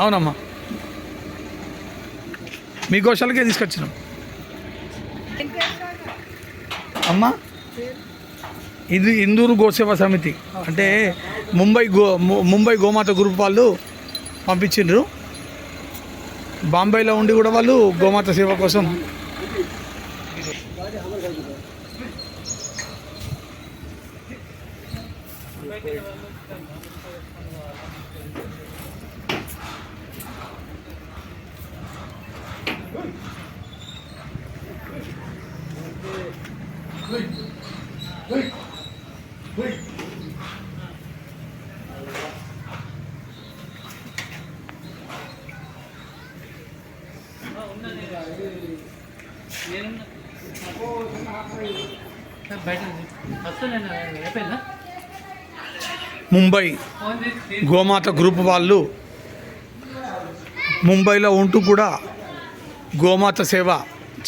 అవునమ్మా. మీ గోశాలకే తీసుకొచ్చినాం. అమ్మా ఇది ఇందూరు గోసేవ సమితి. అంటే ముంబై గో ముంబై గోమాత గ్రూప్ వాళ్ళు పంపించిండ్రు. బాంబేలో ఉండి కూడా వాళ్ళు గోమాత సేవ కోసం. ముంబై గోమాత గ్రూప్ వాళ్ళు ముంబైలో ఉంటూ కూడా గోమాత సేవ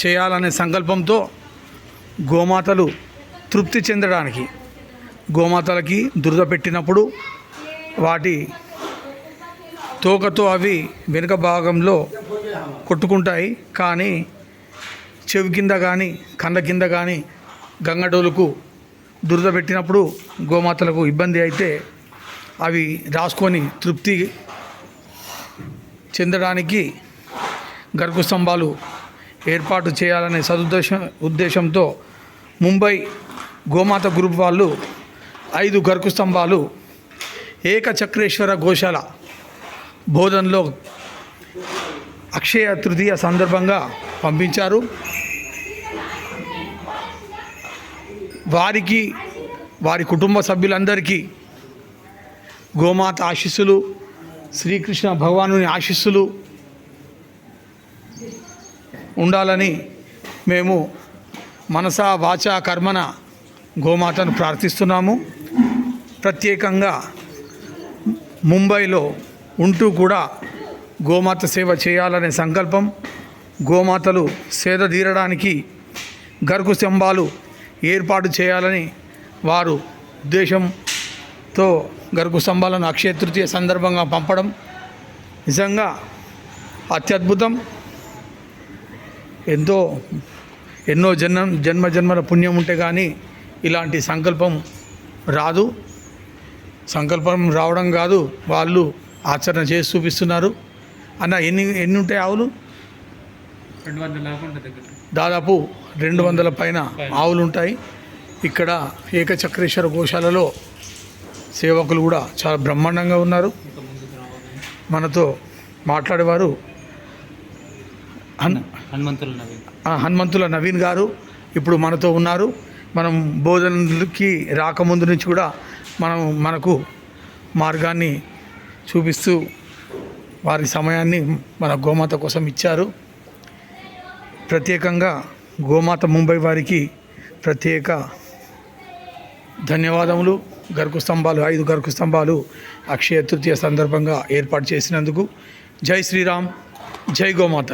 చేయాలనే సంకల్పంతో గోమాతలు తృప్తి చెందడానికి గోమాతలకి దురద పెట్టినప్పుడు వాటి తోకతో అవి వెనుక భాగంలో కొట్టుకుంటాయి. కానీ చెవి కింద కానీ కండ కింద కానీ గంగడోలుకు దురద పెట్టినప్పుడు గోమాతలకు ఇబ్బంది అయితే అవి రాసుకొని తృప్తి చెందడానికి గర్భ స్తంభాలు ఏర్పాటు చేయాలనే సదుద్దేశం ఉద్దేశంతో ముంబై గోమాత గ్రూప్ వాళ్ళు ఐదు గరుకు స్తంభాలు ఏకచక్రేశ్వర గోశాల బోధనలో అక్షయ తృతీయ సందర్భంగా పంపించారు. వారికి వారి కుటుంబ సభ్యులందరికీ గోమాత ఆశీస్సులు శ్రీకృష్ణ భగవానుని ఆశీస్సులు ఉండాలని మేము మనసా వాచా కర్మన గోమాతను ప్రార్థిస్తున్నాము. ప్రత్యేకంగా ముంబైలో ఉంటూ కూడా గోమాత సేవ చేయాలనే సంకల్పం గోమాతలు సేద తీరడానికి గరుకు స్తంభాలు ఏర్పాటు చేయాలని వారు ఉద్దేశంతో గరుకు స్తంభాలను అక్షయ తృతీయ సందర్భంగా పంపడం నిజంగా అత్యద్భుతం. ఎంతో ఎన్నో జన్మ జన్మ జన్మల పుణ్యం ఉంటే కానీ ఇలాంటి సంకల్పం రాదు. సంకల్పం రావడం కాదు వాళ్ళు ఆచరణ చేసి చూపిస్తున్నారు. అన్న ఎన్ని ఎన్ని ఉంటాయి ఆవులు? దాదాపు రెండు వందల పైన ఆవులు ఉంటాయి. ఇక్కడ ఏకచక్రేశ్వర గోశాలలో సేవకులు కూడా చాలా బ్రహ్మాండంగా ఉన్నారు. మనతో మాట్లాడేవారు హన్ హనుమంతులు నవీన్. ఆ హనుమంతుల నవీన్ గారు ఇప్పుడు మనతో ఉన్నారు. మనం బోధనకి రాకముందు నుంచి కూడా మనం మనకు మార్గాన్ని చూపిస్తూ వారి సమయాన్ని మన గోమాత కోసం ఇచ్చారు. ప్రత్యేకంగా గోమాత ముంబై వారికి ప్రత్యేక ధన్యవాదములు. గరుకు స్తంభాలు ఐదు గరుకు స్తంభాలు అక్షయ తృతీయ సందర్భంగా ఏర్పాటు చేసినందుకు జై శ్రీరామ్ జై గోమాత.